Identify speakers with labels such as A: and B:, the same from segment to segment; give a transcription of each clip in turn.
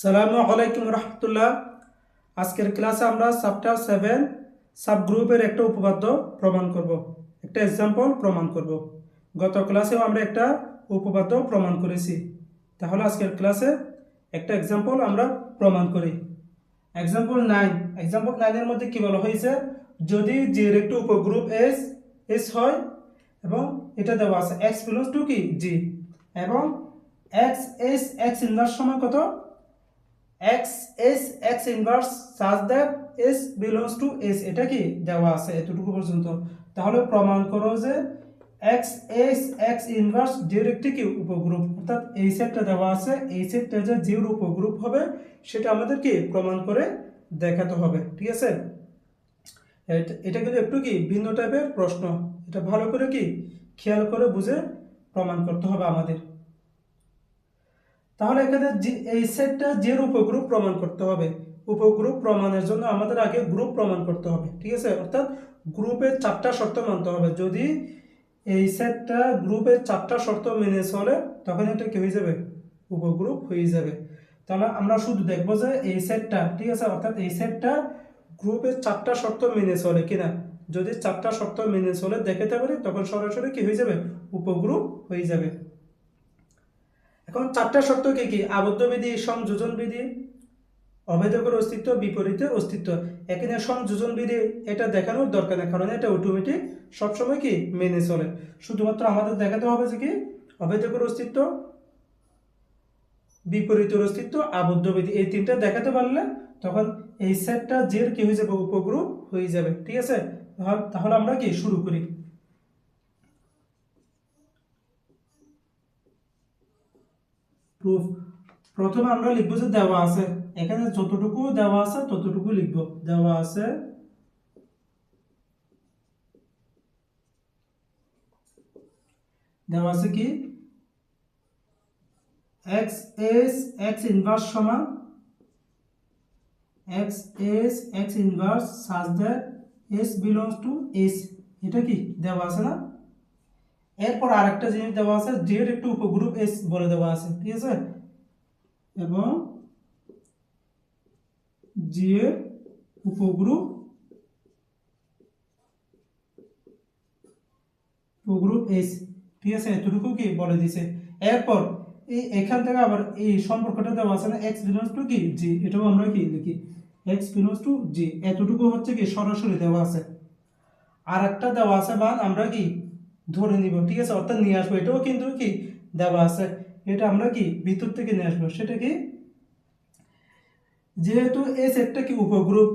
A: সালামু আলাইকুম রহমতুল্লাহ। আজকের ক্লাসে আমরা চ্যাপ্টার সেভেন সাবগ্রুপের একটা উপপাদ্য প্রমাণ করব, একটা এক্সাম্পল প্রমাণ করব। গত ক্লাসেও আমরা একটা উপপাদ্য প্রমাণ করেছি। তাহলে আজকের ক্লাসে একটা এক্সাম্পল আমরা প্রমাণ করি। এক্সাম্পল নাইন এক্সাম্পল নাইনের মধ্যে কি বলা হয়েছে? যদি জির একটু উপগ্রুপ এস এস হয় এবং এটা দেওয়া আছে এক্স প্লাস টু কি? জি এবং এক্স এস এক্স ইন্দার সময় কত? X S X inverse such that S belongs to S এটা কি? দেওয়া আছে এতটুকু পর্যন্ত। তাহলে প্রমাণ করো যে এক্স এস এক্স ইনভার্স একটি কি? উপগ্রুপ। অর্থাৎ এই সেটটা দেওয়া আছে। এই সেটটা যে জির উপগ্রুপ হবে, সেটা আমাদের কি? প্রমাণ করে দেখাতে হবে। ঠিক আছে? এটা কিন্তু একটু কি? ভিন্ন টাইপের প্রশ্ন। এটা ভালো করে কি? খেয়াল করে বুঝে প্রমাণ করতে হবে আমাদের। তাহলে এখানে এই সেটটা জের উপগ্রুপ প্রমাণ করতে হবে। উপগ্রুপ প্রমাণের জন্য আমাদের আগে গ্রুপ প্রমাণ করতে হবে, ঠিক আছে? অর্থাৎ গ্রুপের চারটা শর্ত মানতে হবে। যদি এই সেটটা গ্রুপের চারটা শর্ত মেনে চলে, তখন এটা কি হয়ে যাবে? উপগ্রুপ হয়ে যাবে। তাহলে আমরা শুধু দেখব যে এই সেটটা, ঠিক আছে? অর্থাৎ এই সেটটা গ্রুপের চারটা শর্ত মেনে চলে কিনা। যদি চারটা শর্ত মেনে চলে দেখাতে পারি তখন সরাসরি কি হয়ে যাবে? উপগ্রুপ হয়ে যাবে। এখন চারটা শর্ত কি কি? আবদ্ধ বিধি সংযোজন বিধি অভেদকের অস্তিত্ব, বিপরীতে অস্তিত্ব। এখানে সংযোজন বিধি এটা দেখানোর দরকার নেই, কারণ এটা অটোমেটিক সবসময় কি? মেনে চলে। শুধুমাত্র আমাদের দেখাতে হবে যে কি? অভেদকের অস্তিত্ব বিপরীতের অস্তিত্ব আবদ্ধ বিধি এই তিনটা দেখাতে পারলে তখন এই সেটটা জের কি হয়ে যাবে? উপগ্রুপ হয়ে যাবে। ঠিক আছে? তাহলে আমরা কি? শুরু করি। প্রুফ প্রথমে আমরা লিখব যে দেওয়া আছে। এখানে যতটুকু দেওয়া আছে, ততটুকু লিখব। দেওয়া আছে দেওয়া আছে কি? এক্স এস এক্স ইনভার্স সমান X S X inverse such that S belongs to S এটা কি? দেওয়া আছে না? এরপর আরেকটা জিনিস দেওয়া আছে জেড একটু উপগ্রুপ এস বলে দেওয়া আছে, ঠিক আছে? এবং জি এর উপগ্রুপ উপগ্রুপ এস ঠিক আছে? এতটুকু কি বলে দিছে। এরপর এই এখান থেকে আবার এই সম্পর্কটা দেওয়া আছে না এক্স বিলংস টু কি? জি এটাও আমরা কি লিখি? এক্স বিলংস টু জি এতটুকু হচ্ছে কি সরাসরি দেওয়া আছে। আর একটা দেওয়া আছে মান আমরা কি ধরে নিব, ঠিক আছে? অর্থাৎ নিয়ে আসব। এটাও কিন্তু কি? দেওয়া আছে। এটা আমরা কি? ভিতর থেকে নিয়ে আসব। সেটা কি? যেহেতু এস সেটটা কি উপগ্রুপ,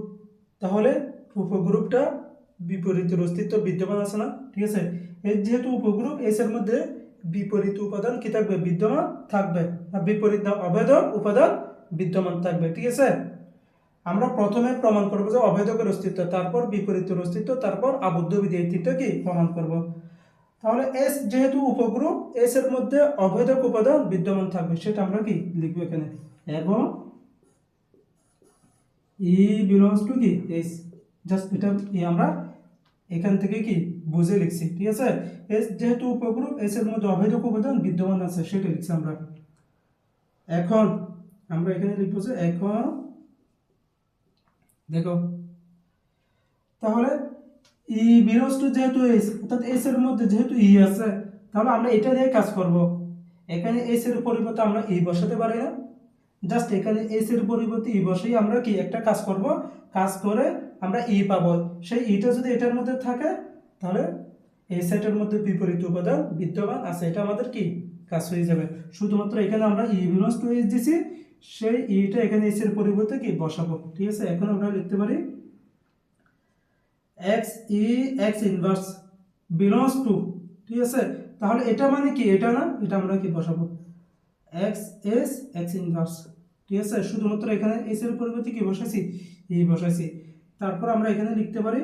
A: তাহলে উপগ্রুপটা বিপরীতের অস্তিত্ব বিদ্যমান আছে না? ঠিক আছে? এর যেহেতু উপগ্রুপ এস এর মধ্যে বিপরীত উপাদান কি থাকবে? বিদ্যমান থাকবে। আর বিপরীত না, অবৈধ উপাদান বিদ্যমান থাকবে। ঠিক আছে? আমরা প্রথমে প্রমাণ করব যে অবৈধকের অস্তিত্ব, তারপর বিপরীতের অস্তিত্ব, তারপর আবদ্ধ বিধি এই তিনটা কি? প্রমাণ করব। তাহলে এস যেহেতু উপগ্রুপ এস এর মধ্যে অবৈধক উপাদান বিদ্যমান থাকবে, সেটা আমরা কি লিখব এখানে? এবং ই বিলংস টু কি? এস জাস্ট এটা আমরা এখান থেকে কি বুঝে লিখছি, ঠিক আছে? এস যেহেতু উপগ্রুপ এস এর মধ্যে অবৈধক উপাদান বিদ্যমান আছে, সেটা লিখছি আমরা। এখন আমরা এখানে লিখব যে এখন, দেখো, তাহলে ই বিলংস টু যেহেতু এস, অর্থাৎ এস এর মধ্যে যেহেতু ই আছে, তাহলে আমরা এটা দিয়ে কাজ করব। এখানে এস এর পরিবর্তে আমরা ই বসাতে পারি না। জাস্ট এখানে এস এর পরিবর্তে ই বসেই আমরা কি একটা কাজ করব? কাজ করে আমরা ই পাবো। সেই ইটা যদি এটার মধ্যে থাকে, তাহলে এই সেটের মধ্যে বিপরীত উপাদান বিদ্যমান আছে। এটা আমাদের কি? কাজ হয়ে যাবে। শুধুমাত্র এখানে আমরা ই বিলংস টু এস দিছি সেই ইটা এখানে এস এর পরিবর্তে কি? বসাবো। ঠিক আছে? এখন আমরা লিখতে পারি X E X inverse belongs to ঠিক আছে? তাহলে এটা মানে কি? এটা না? এটা আমরা কি বসাবো? এক্স এস এক্স ইনভার্স ঠিক আছে? শুধুমাত্র এখানে এস এর পরিবর্তে কি বসাইছি? ই বসাইছি। তারপর আমরা এখানে লিখতে পারি,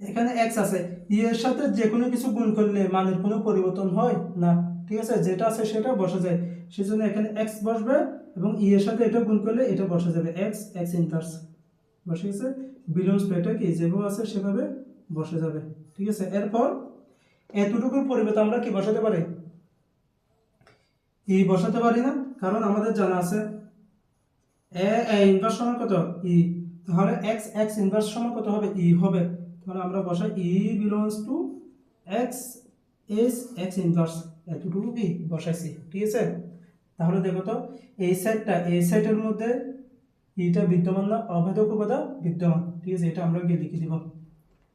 A: এখানে এক্স আছে। ই এর সাথে যে কোনো কিছু গুণ করলে মানের কোনো পরিবর্তন হয় না, ঠিক আছে? যেটা আছে সেটা বসা যায়। সেজন্য এখানে এক্স বসবে এবং ই এর সাথে এটা গুণ করলে এটা বসা যাবে। এক্স এক্স ইনভার্স বসে গেছে। বিলংস টু এটা কি যেভাবে আছে সেভাবে বসে যাবে। ঠিক আছে? এরপর এতটুকুর পরিবর্তে আমরা কি বসাতে পারি? ই বসাতে পারি না, কারণ আমাদের জানা আছে এ ইনভার্স সমান কত? ই। তাহলে এক্স এক্স ইনভার্স সমান কত হবে? ই হবে। তাহলে আমরা বসাই E belongs to X S X inverse এতটুকু কি? বসাইছি। ঠিক আছে? তাহলে দেখো তো, এই সাইডটা এই সাইডের মধ্যে ইটা বিদ্যমান না অভেদক উপাদান বিদ্যমান। ঠিক আছে, এটা আমরা গিয়ে লিখে দিব।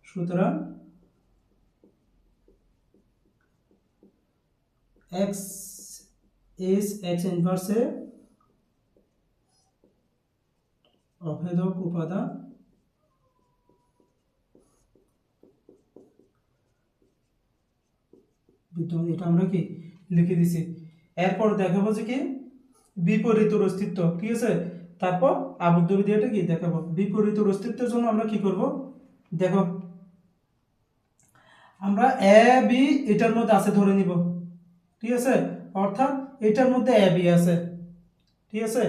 A: সুতরাং এক্স এস এক্স ইনভার্সে অভেদক উপাদান বিদ্যমান, এটা আমরা কি? লিখে দিছি। এরপর দেখাবো যে কি? বিপরীতর অস্তিত্ব, ঠিক আছে? তারপর আবদ্ধ বিধিটা কি দেখাবো। বিপরীতর অস্তিত্বের জন্য আমরা কি করব? দেখো, আমরা এ বি এটার মধ্যে আছে ধরে নিব। ঠিক আছে? অর্থাৎ এটার মধ্যে এ বি আছে। ঠিক আছে?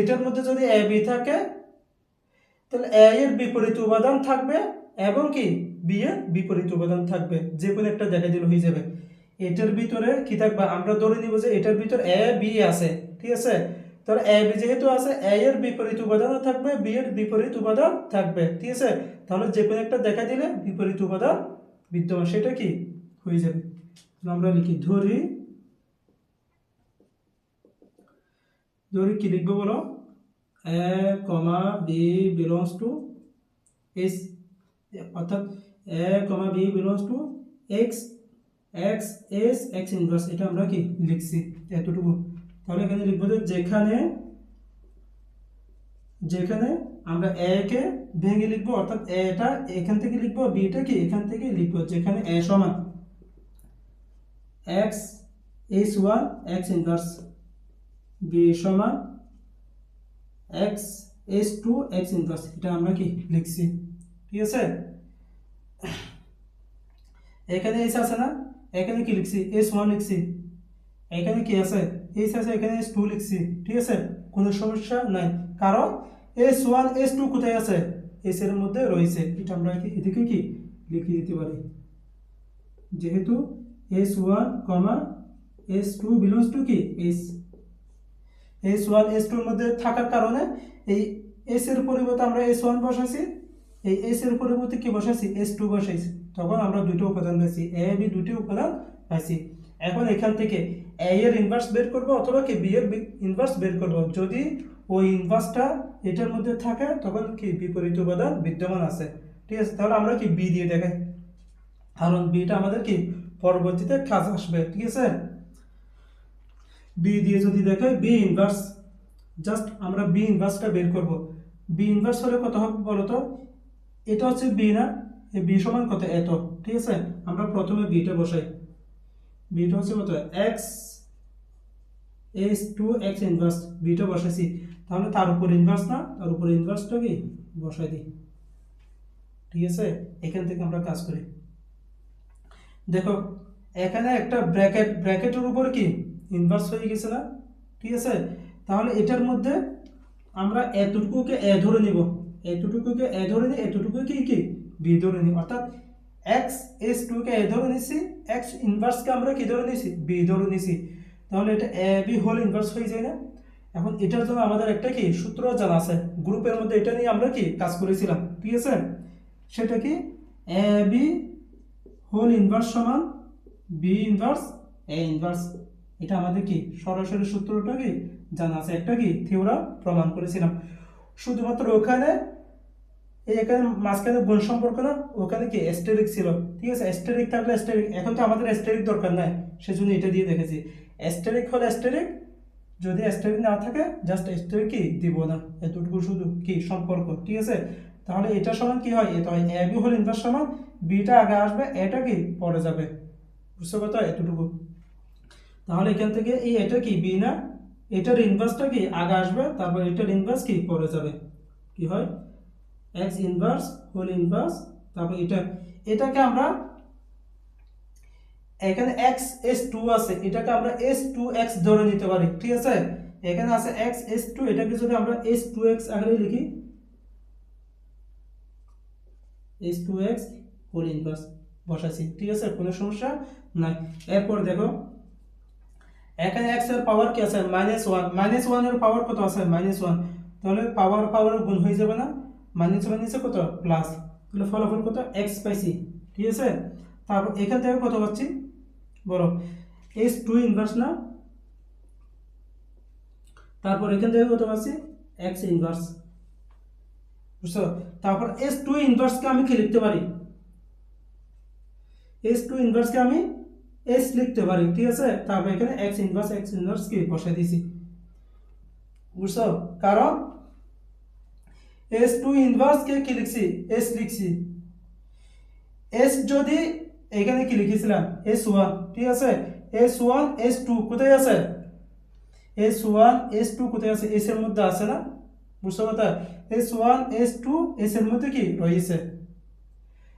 A: এটার মধ্যে যদি এ বি থাকে, তাহলে এ এর বিপরীত উপাদান থাকবে এবং কি? বি এর বিপরীত উপাদান থাকবে। যে কোনো একটা দেখা দিল হয়ে যাবে। এটার ভিতরে কি থাকবে? আমরা ধরে নিব যে এটার ভিতর এ বি আছে। ঠিক আছে? তাহলে এ বি যেহেতু আছে এ এর বিপরীত উপাদানও থাকবে বি এর বিপরীত উপাদান থাকবে, ঠিক আছে? তাহলে যে কোনো একটা দেখা দিলে বিপরীত উপাদান বিদ্যমান, সেটা কি? হয়ে যাবে। আমরা লিখি, ধরি ধরি কি লিখব বলো? A comma B belongs to S অর্থাৎ A comma B belongs to X X S X inverse এটা আমরা কি লিখছি? এতটুকু। তাহলে এখানে লিখব যে যেখানে যেখানে আমরা এ কে ভেঙে লিখব, অর্থাৎ এটা এখান থেকে লিখব বিটা কি এখান থেকে লিখব, যেখানে এ সমান। X S one X inverse B সমান X S two X inverse এটা আমরা কি লিখছি? ঠিক আছে? এখানে এস আছে না? এখানে কি লিখছি? এস ওয়ান লিখছি। এখানে কি আছে? এস আছে এখানে এস টু লিখছি, ঠিক আছে? কোনো সমস্যা নাই। কারণ এস ওয়ান এস টু কোথায় আছে? এস এর মধ্যে রয়েছে। এটা আমরা এদিকে কি? লিখে দিতে পারি। যেহেতু S one comma S two belongs to কি? এস এস ওয়ান এস টুর মধ্যে থাকার কারণে এই এস এর পরিবর্তে আমরা এস ওয়ান বসাইছি। এই এস এর পরিবর্তে কি বসাইছি? এস টু বসাইছি। তখন আমরা দুটো উপাদান পাইছি। এ বি দুটি উপাদান পাইছি। এখন এখান থেকে এ এর ইনভার্স বের করব অথবা কি বি এর ইনভার্স বের করব। যদি ওই ইনভার্সটা এটার মধ্যে থাকে, তখন কি বিপরীত উপাদান বিদ্যমান আছে। ঠিক আছে, তাহলে আমরা কি বি দিয়ে দেখাই। কারণ বিটা আমাদের কি পরবর্তীতে কাজ আসবে, ঠিক আছে? বি দিয়ে যদি দেখাই বি ইনভার্স জাস্ট আমরা বি ইনভার্সটা বের করব। বি ইনভার্স হলে কত হবে বলো তো এটা হচ্ছে বি না এই বি সমান কত? এত, ঠিক আছে? আমরা প্রথমে বিটা বসাই। বিটা হচ্ছে কত? X S two X inverse beta বসাইছি, তাহলে তার উপর ইনভার্স না, তার উপর ইনভার্সটা কি? বসাই দিই। ঠিক আছে? এখান থেকে আমরা কাজ করি। দেখো, এখানে একটা ব্র্যাকেট ব্র্যাকেটের উপর কি? ইনভার্স হয়ে গেছে না? ঠিক আছে? তাহলে এটার মধ্যে আমরা এতটুকুকে এ ধরে নিব। এতটুকুকে এ ধরে নিই এতটুকুকে কি বি ধরে নিই। অর্থাৎ এক্স এস টুকে এ ধরে নিছি এক্স ইনভার্সকে আমরা কি ধরে নিছি? বি ধরে নিছি। তাহলে এটা এ বি হোল ইনভার্স হয়ে যায় না? এখন এটার জন্য আমাদের একটা কি সূত্র জানা আছে। গ্রুপের মধ্যে এটা নিয়ে আমরা কি কাজ করেছিলাম? ঠিক আছে? সেটা কি? এ বি হোল ইনভার্স সমান বি ইনভার্স এ ইনভার্স এটা আমাদের কি সরাসরি সূত্রটা কি জানা আছে? একটা কি থিওরা প্রমাণ করেছিলাম। শুধুমাত্র ওখানে এই এখানে মাঝখানে গুণ সম্পর্ক না, ওখানে কি অ্যাস্টেরিক ছিল। ঠিক আছে? অ্যাস্টেরিক থাকলে অ্যাস্টেরিক এখন তো আমাদের অ্যাস্টেরিক দরকার নাই। সেজন্য এটা দিয়ে দেখেছি। অ্যাস্টেরিক হলে অ্যাস্টেরিক যদি অ্যাস্টেরিক না থাকে জাস্ট অ্যাস্টেরিক কি? দিব না। এতটুকু শুধু কি? সম্পর্ক, ঠিক আছে? তাহলে এটা সমান কি হয়? এটা হয় এ বি হল ইনভার্স সমান বিটা আগে আসবে এটা কি? পরে যাবে। বুঝতে পারতো এতটুকু। তাহলে এখান থেকে এই এটা কি? বি না? এটার ইনভার্সটা কি? আগে আসবে, তারপর এটার ইনভার্স কি? পরে যাবে। কি হয়? এক্স ইনভার্স হোল ইনভার্স তারপর এটা, এটাকে আমরা এখানে এক্স এস টু আছে, এটাকে আমরা এস টু এক্স ধরে নিতে পারি, ঠিক আছে? এখানে আছে এক্স এস টু এটাকে যদি আমরা এস টু এক্স আগে লিখি এস টু এক্স ইনভার্স বসাইছি, ঠিক আছে? কোনো সমস্যা নাই। এরপর দেখো, এখানে এক্সের পাওয়ার কি আছে? মাইনাস ওয়ান মাইনাস ওয়ানের পাওয়ার কত আছে? মাইনাস ওয়ান তাহলে পাওয়ার পাওয়ার গুণ হয়ে যাবে না? মাইনাস ওয়ান নিচে কত? প্লাস তাহলে ফলাফল কত? এক্স পাইছি, ঠিক আছে? তারপর এখান থেকে কত পাচ্ছি? বলো এস টু ইনভার্স না? তারপর এখান থেকে কত পাচ্ছি? এক্স ইনভার্স বুঝছ? তারপর এস টু ইনভার্সকে আমি কি লিখতে পারি? এস টু ইনভার্সকে আমি এস লিখতে পারি, ঠিক আছে? তারপর এখানে এক্স ইনভার্স এক্স ইনভার্স কি বসাই দিছি বুঝছ? কারণ এস টু ইনভার্সকে কি লিখছি? এস লিখছি। এস যদি এখানে কি লিখেছিলাম? এস ওয়ান ঠিক আছে? এস ওয়ান এস টু কোথায় আছে? এস ওয়ান এস টু কোথায় আছে? এস এর মধ্যে আছে না? বুঝছ কথা S one S two S এর মধ্যে কি? রয়েছে।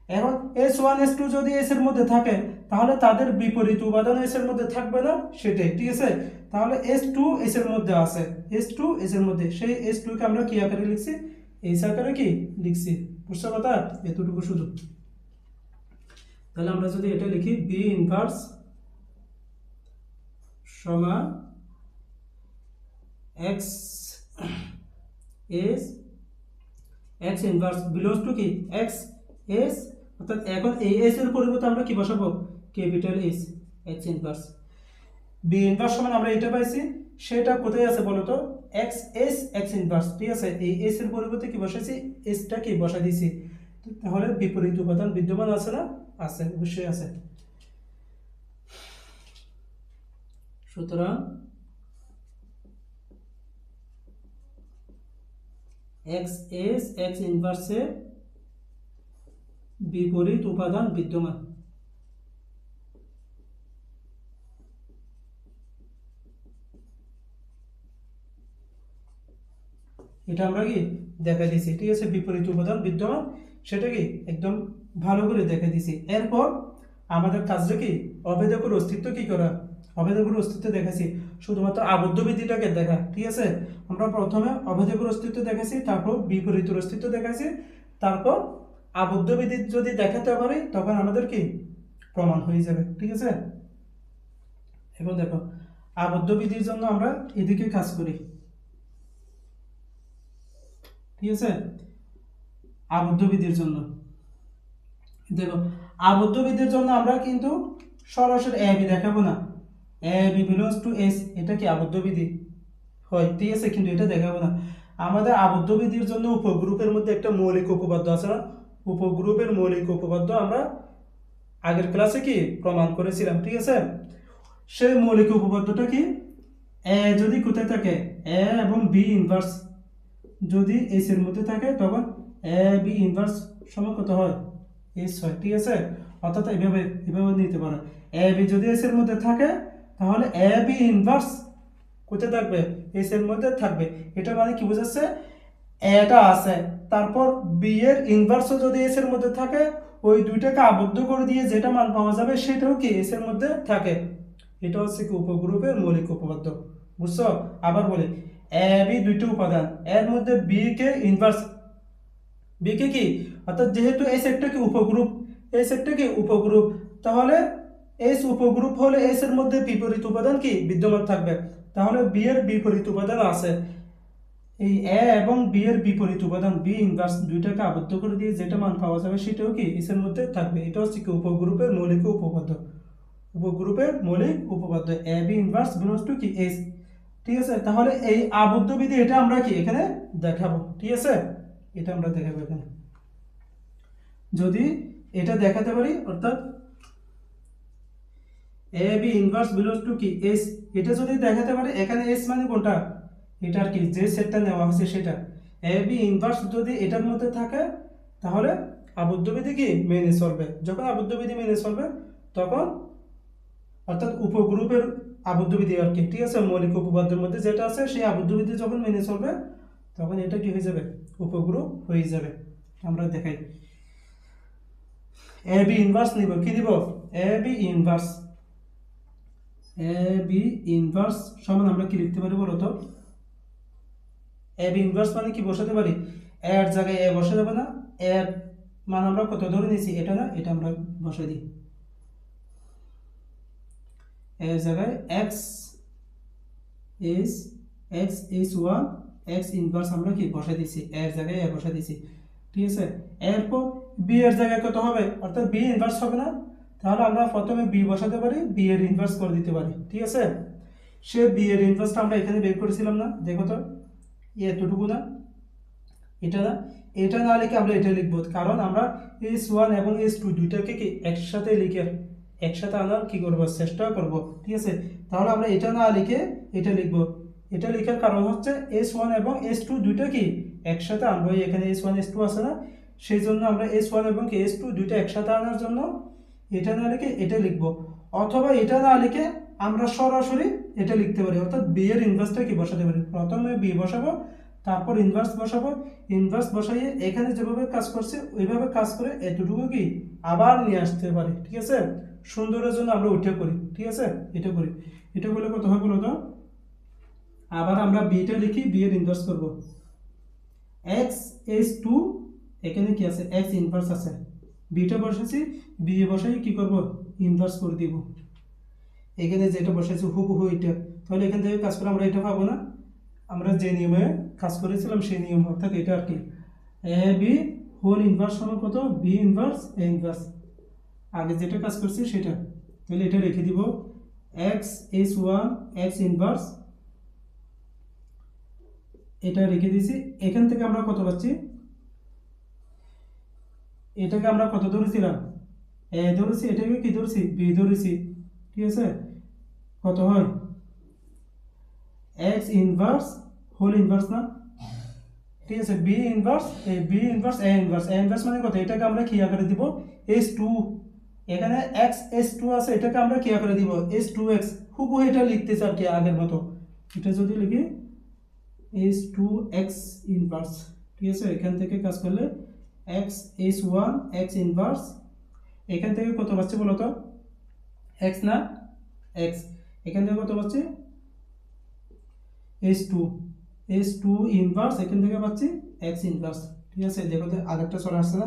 A: এখন এস ওয়ান এস টু যদি এস এর মধ্যে থাকে, তাহলে তাদের বিপরীত উপাদান এস এর মধ্যে থাকবে না? সেটাই, ঠিক আছে? তাহলে এস টু এস এর মধ্যে আছে। এস টু এস এর মধ্যে। সেই এস টু কে আমরা কি আকারে লিখছি? এইস আকারে কি? লিখছি। বুঝছ কথা এতটুকু শুধু। তাহলে আমরা যদি এটা লিখি বি ইনভার্স সমান X S X inverse belongs to কি? এক্স এস অর্থাৎ এখন এই এস এর পরিবর্তে আমরা কি বসাবো? Capital S X inverse B inverse সমান আমরা এটা পাইছি, সেটা কোথায় আছে বলো তো? এক্স এস এক্স ইনভার্স ঠিক আছে? এই এস এর পরিবর্তে কি বসাইছি? এসটা কি বসাই দিছি। তাহলে বিপরীত উপাদান বিদ্যমান আছে না? আছে, অবশ্যই আছে। সুতরাং এক্স এস এক্স ইনভার্সে বিপরীত উপাদান বিদ্যমান। এটা আমরা কি দেখা দিয়েছি? ঠিক আছে বিপরীত উপাদান বিদ্যমান। সেটা কি একদম ভালো করে দেখা দিয়েছি। এরপর আমাদের কাজটা কি? অভেদকের অস্তিত্ব কি করা? অভেদকের অস্তিত্ব দেখেছি। শুধুমাত্র আবদ্ধ বিধিটাকে দেখা, ঠিক আছে? আমরা প্রথমে অভেদকের অস্তিত্ব দেখেছি, তারপর বিপরীতের অস্তিত্ব দেখেছি, তারপর আবদ্ধ বিধি যদি দেখাতে পারি, তখন আমাদের কি? প্রমাণ হয়ে যাবে, ঠিক আছে? এখন দেখো আবদ্ধ বিধির জন্য আমরা এদিকে কাজ করি। ঠিক আছে? আবদ্ধ বিধির জন্য। দেখো আবদ্ধ বিধির জন্য আমরা কিন্তু সরাসরি এ, বি দেখাবো না। A B belongs to S এটা কি আবদ্ধ বিধি? হয়, ঠিক আছে, কিন্তু এটা দেখাবো না। আমাদের আবদ্ধ বিধির জন্য উপগ্রুপের মধ্যে একটা মৌলিক উপপাদ্য আছে না? উপগ্রুপের মৌলিক উপপাদ্য আমরা আগের ক্লাসে কি প্রমাণ করেছিলাম, ঠিক আছে? সেই মৌলিক উপপাদ্যটা কি? এ যদি কোথায় থাকে? এ এবং বি ইনভার্স যদি এস এর মধ্যে থাকে, তখন এ বি ইনভার্স সমান কত হয়? এস হয়, ঠিক আছে? অর্থাৎ এভাবে এভাবে নিতে পারো। এ বি যদি এস এর মধ্যে থাকে তাহলে এ বি ইনভার্স কোথায় থাকবে? এস এর মধ্যে থাকবে। এটা মানে কি বোঝাচ্ছে? এটা আছে। তারপর বি এর ইনভার্সও যদি এস এর মধ্যে থাকে, ওই দুইটাকে আবদ্ধ করে দিয়ে যেটা মান পাওয়া যাবে সেটাও কি এস এর মধ্যে থাকে? এটা হচ্ছে কি উপগ্রুপের মৌলিক উপপাদ্য। বুঝছ? আবার বলি এ বি দুইটা উপাদান। এর মধ্যে বি কে ইনভার্স বি কে কি? অর্থাৎ যেহেতু এস একটা কি উপগ্রুপ এস একটা কি উপগ্রুপ তাহলে এস উপগ্রুপ হলে এস এর মধ্যে বিপরীত উপাদান কি? বিদ্যমান থাকবে। তাহলে বি এর বিপরীত উপাদান আছে। এই এ এবং বি এর বিপরীত উপাদান, বি ইনভার্স দুইটাকে আবদ্ধ করে দিয়ে যেটা মান পাওয়া যাবে সেটাও কি? এস এর মধ্যে থাকবে। এটা হচ্ছে কি? উপগ্রুপের মৌলিক উপপাদ্য। উপগ্রুপের মৌলিক উপপাদ্য। A, B inverse belongs to কি? এস। ঠিক আছে? তাহলে এই আবদ্ধ বিধি এটা আমরা কি এখানে দেখাবো? ঠিক আছে? এটা আমরা দেখাবো এখানে। যদি এটা দেখাতে পারি, অর্থাৎ A B inverse belongs to কি? এস এটা যদি দেখাতে পারি, এখানে এস মানে কোনটা? এটার কি, যে সেটটা নেওয়া হয়েছে সেটা। এ বি ইনভার্স যদি এটার মধ্যে থাকে, তাহলে আবদ্ধ বিধি কি? মেনে চলবে। যখন আবদ্ধ বিধি মেনে চলবে, তখন অর্থাৎ উপগ্রুপের আবদ্ধবিধি আর কি, ঠিক আছে? মৌলিক উপপাদ্যের মধ্যে যেটা আছে, সেই আবদ্ধবিধি যখন মেনে চলবে, তখন এটা কি হয়ে যাবে? উপগ্রুপ হয়ে যাবে। আমরা দেখাই। এ বি ইনভার্স নিব। কি নিব? A B inverse A inverse সমান আমরা কি লিখতে পারি বলো তো এ ইনভার্স মানে কি বসাতে পারি? এর জায়গায় এ বসে যাবে না। এর মান আমরা কত ধরে নিয়েছি? এটা না, এটা আমরা বসাই দিই। এর জায়গায় X S X S one X inverse আমরা কি বসাই দিছি এর জায়গায় এ বসাই দিছি ঠিক আছে? এরপর বি এর জায়গায় কত হবে? অর্থাৎ বি ইনভার্স হবে না। তাহলে আমরা প্রথমে বি বসাতে পারি বি এর ইনভার্স করে দিতে পারি, ঠিক আছে? সে বি এর ইনভার্সটা আমরা এখানে বের করেছিলাম না, দেখো তো এতটুকু না, এটা না এটা না লিখে আমরা এটা লিখব, কারণ আমরা এস ওয়ান এবং এস টু দুইটাকে কি একসাথে লিখে, একসাথে আনার কি করব, চেষ্টা করব, ঠিক আছে? তাহলে আমরা এটা না লিখে এটা লিখব, এটা লেখার কারণ হচ্ছে এস ওয়ান এবং এস টু দুইটা কি একসাথে আনব এখানে এস ওয়ান এস টু আছে না, সেই জন্য আমরা এস ওয়ান এবং এস টু দুইটা একসাথে আনার জন্য এটা না লিখে এটা লিখব। অথবা এটা না লিখে আমরা সরাসরি এটা লিখতে পারি। অর্থাৎ বি এর ইনভার্সটা কি বসাতে পারি? প্রথমে বি বসাবো, তারপর ইনভার্স বসাবো। ইনভার্স বসাইয়ে এখানে যেভাবে কাজ করছে, ওইভাবে কাজ করে এতটুকু কি আবার নিয়ে আসতে পারি। ঠিক আছে? সুন্দরের জন্য আমরা উঠে করি। ঠিক আছে? এটা করি। এটা করলে কত হয় বলো তো? আবার আমরা বিটা লিখি বি এর ইনভার্স করব। এক্স এস টু এখানে কি আছে? এক্স ইনভার্স আছে। বিটা বসেছি বি এ বসাই কি করব? ইনভার্স করে দিব। এখানে যেটা বসেছি হুবহু এটা। তাহলে এখান থেকে কাজ করে আমরা এটা পাবো না? আমরা যে নিয়মে কাজ করেছিলাম, সেই নিয়ম অর্থাৎ এটা আর কি। এ, বি হোল ইনভার্স সমান কত? বি ইনভার্স এ ইনভার্স আগে যেটা কাজ করছি, সেটা। তাহলে এটা রেখে দিব। X S one X inverse এটা রেখে দিয়েছি। এখান থেকে আমরা কত পাচ্ছি? এটাকে আমরা কত ধরেছিলাম? এ ধরেছি, এটাকে কি ধরেছি? বি ধরেছি। ঠিক আছে? কত হয়? এক্স ইনভার্স, হোল ইনভার্স না? ঠিক আছে, B inverse, A B inverse, A inverse. A inverse মানে কত? এটাকে আমরা কি আকারে দিব? S two. এখানে এক্স, এস টু আছে, এটাকে আমরা কি আকারে দিব? S two X. হুবহু এটা লিখতেছি আর কি আগের মতো। এটা যদি লিখি, এস টু এক্স ইনভার্স। ঠিক আছে? এখান থেকে কাজ করলে X S one X inverse এখান থেকে কত পাচ্ছি বলো তো? এক্স না? এক্স এখান থেকে কত পাচ্ছি S two S two inverse এখান থেকে পাচ্ছি এক্স ইনভার্স ঠিক আছে? দেখো তো আগেরটা চলে আসছে না।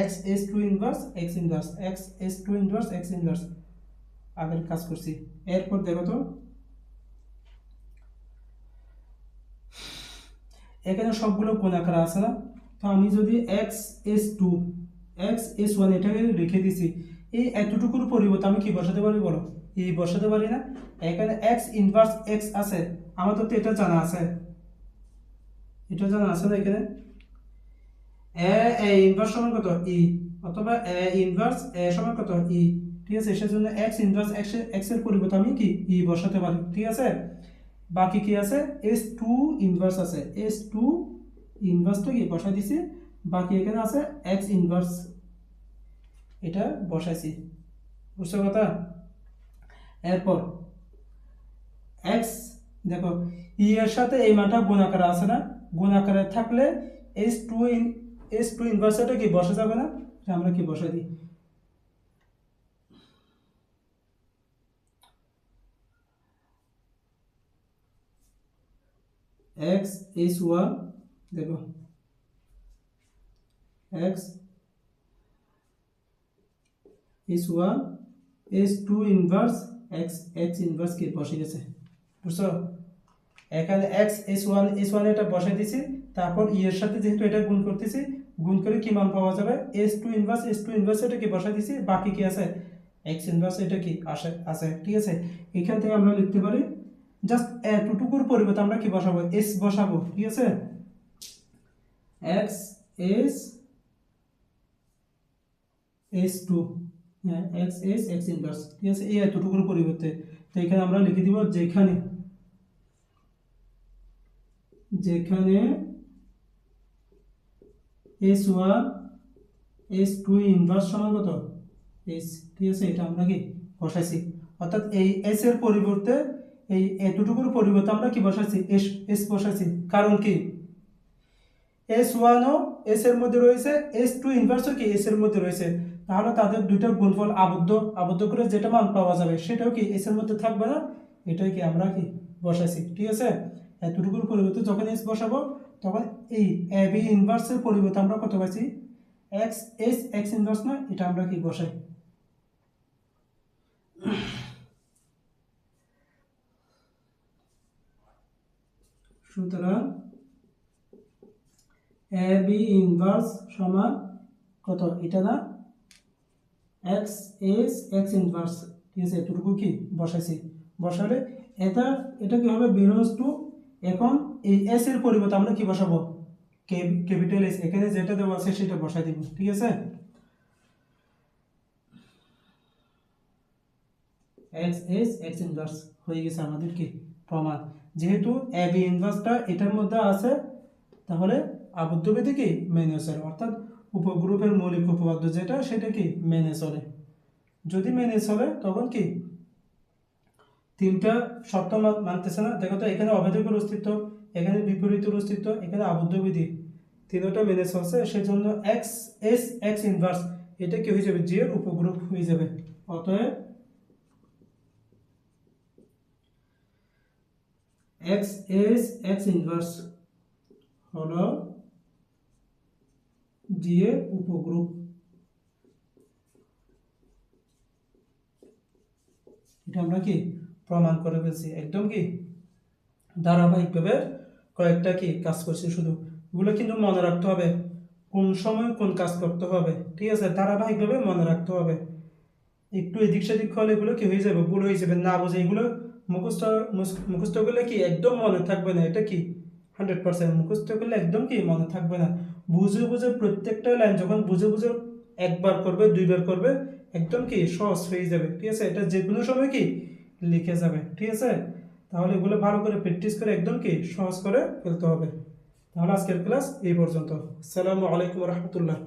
A: X S two inverse X inverse X S two inverse X inverse আগের কাজ করছি। এরপর দেখো তো। এখানে সবগুলো কোন আকারে আছে না? তো আমি যদি X S two X S one এটাকে রেখে দিছি, এই এতটুকুর পরিবর্তে আমি কি বসাতে পারি বলো? এই বসাতে পারি না? এখানে এক্স ইনভার্স এক্স আছে আমাদের তো এটা জানা আছে। এটা জানা আছে না এখানে? এ এ ইনভার্স সমান কত? ই অথবা এ ইনভার্স এ সমান কত? ই ঠিক আছে? সেজন্য এক্স ইনভার্স এক্স এক্সের পরিবর্তে আমি কি? ই বসাতে পারি, ঠিক আছে? বাকি কি আছে? এস টু ইনভার্স আছে এস টু ইনভার্সটা কি বসাই দিছি, বাকি এখানে আছে এক্স ইনভার্স এটা বসাইছি। বুঝছ কথা? এরপর এক্স দেখো ই এর সাথে এই মানটা গুণ আকারে আছে না? গুণ আকারে থাকলে S two in S two ইনভার্সটা কি বসা যাবে না? আমরা কি বসাই দিই? এক্স এস ওয়ান দেখো। X S one S two inverse X X inverse কি বসে গেছে বুঝছ? এখানে X S one S one এটা বসে দিছি তারপর ই এর সাথে যেহেতু এটা গুণ করতেছি, গুণ করে কি মান পাওয়া যাবে? S two inverse S two inverse এটা কি বসে দিছি বাকি কি আছে? এক্স ইনভার্স এটা কি? আসে, আছে, ঠিক আছে? এখান থেকে আমরা লিখতে পারি জাস্ট এতটুকুর পরিবর্তে আমরা কি বসাবো? এস বসাবো, ঠিক আছে? এস এস টু হ্যাঁ এক্স এস এক্স ইনভার্স ঠিক আছে, এই এতটুকুর পরিবর্তে। তো এখানে আমরা লিখে দিব যেখানে যেখানে S one S two inverse সমান কত? এস ঠিক আছে, এটা আমরা কি বসাইছি? অর্থাৎ এই এস এর পরিবর্তে, এই এতটুকুর পরিবর্তে আমরা কি বসাইছি? এস এস বসাইছি। কারণ কি? এস ওয়ানও এস এর মধ্যে রয়েছে এস টু ইনভার্সও কি এস এর মধ্যে রয়েছে? তাহলে তাদের দুইটা গুণফল আবদ্ধ আবদ্ধ করে যেটা মান পাওয়া যাবে সেটাও কি এস এর মধ্যে থাকবে না? এটাই কি আমরা কি বসাইছি, ঠিক আছে? এতটুকুর পরিবর্তে যখন এস বসাবো, তখন এই এ বি ইনভার্সের পরিবর্তে আমরা কত পাইছি? এক্স এস এক্স ইনভার্স না, এটা আমরা কি বসাই? সুতরাং এ বি ইনভার্স সমান কত? এটা না? এক্স এস এক্স ইনভার্স ঠিক আছে এটুকু কি? বসাইছি। বসালে এটা এটা কি হবে? বিলংস টু এখন এই এস এর পরিবর্তে আমরা কি বসাবো? ক্যাপিটাল এস এখানে যেটা দেওয়া আছে সেটা বসাই দিব। ঠিক আছে? এক্স এস এক্স ইনভার্স হয়ে গেছে আমাদের কি? প্রমাণ। যেহেতু এ বি ইনভার্সটা এটার মধ্যে আছে তাহলে আবদ্ধবিধি কি মেনে চলে, অর্থাৎ উপগ্রুপের মৌলিক উপপাদ্য যেটা সেটা কি মেনে চলে। যদি মেনে চলে, তখন কি? তিনটা শর্ত মানতেছে না? দেখো তো, এখানে অভেদকের অস্তিত্ব, এখানে বিপরীতের অস্তিত্ব, এখানে আবদ্ধবিধি তিনটা মেনে চলছে, সেজন্য এক্স এস এক্স ইনভার্স এটা কি হয়ে যাবে? জি এর উপগ্রুপ হয়ে যাবে। অতএব এক্স এস এক্স ইনভার্স হলো এর উপগ্রুপ। এটা আমরা কি প্রমাণ করে ফেলছি? একদম কি? ধারাবাহিকভাবে কয়েকটা কি কাজ করছি শুধু? এগুলো কিন্তু মনে রাখতে হবে। কোন সময় কোন কাজ করতে হবে? ঠিক আছে, ধারাবাহিকভাবে মনে রাখতে হবে। একটু এদিক সেদিক হলে এগুলো কি হয়ে যাবে? ভুল হয়ে যাবে। না বুঝে এগুলো মুখস্থ মুখস্থ করলে কি একদম মনে থাকবে না? এটা কি? হান্ড্রেড পার্সেন্ট মুখস্ত করলে একদম কি মনে থাকবে না। বুঝে বুঝে প্রত্যেকটা লাইন যখন বুঝে বুঝে একবার করবে, দুইবার করবে, একদম কি সহজ হয়ে যাবে, ঠিক আছে? এটা যে কোনো সময় কি লিখে যাবে, ঠিক আছে? তাহলে এগুলো ভালো করে প্র্যাকটিস করে একদম কি সহজ করে ফেলতে হবে। তাহলে আজকের ক্লাস এই পর্যন্ত। আসসালামু আলাইকুম রহমতুল্লাহ।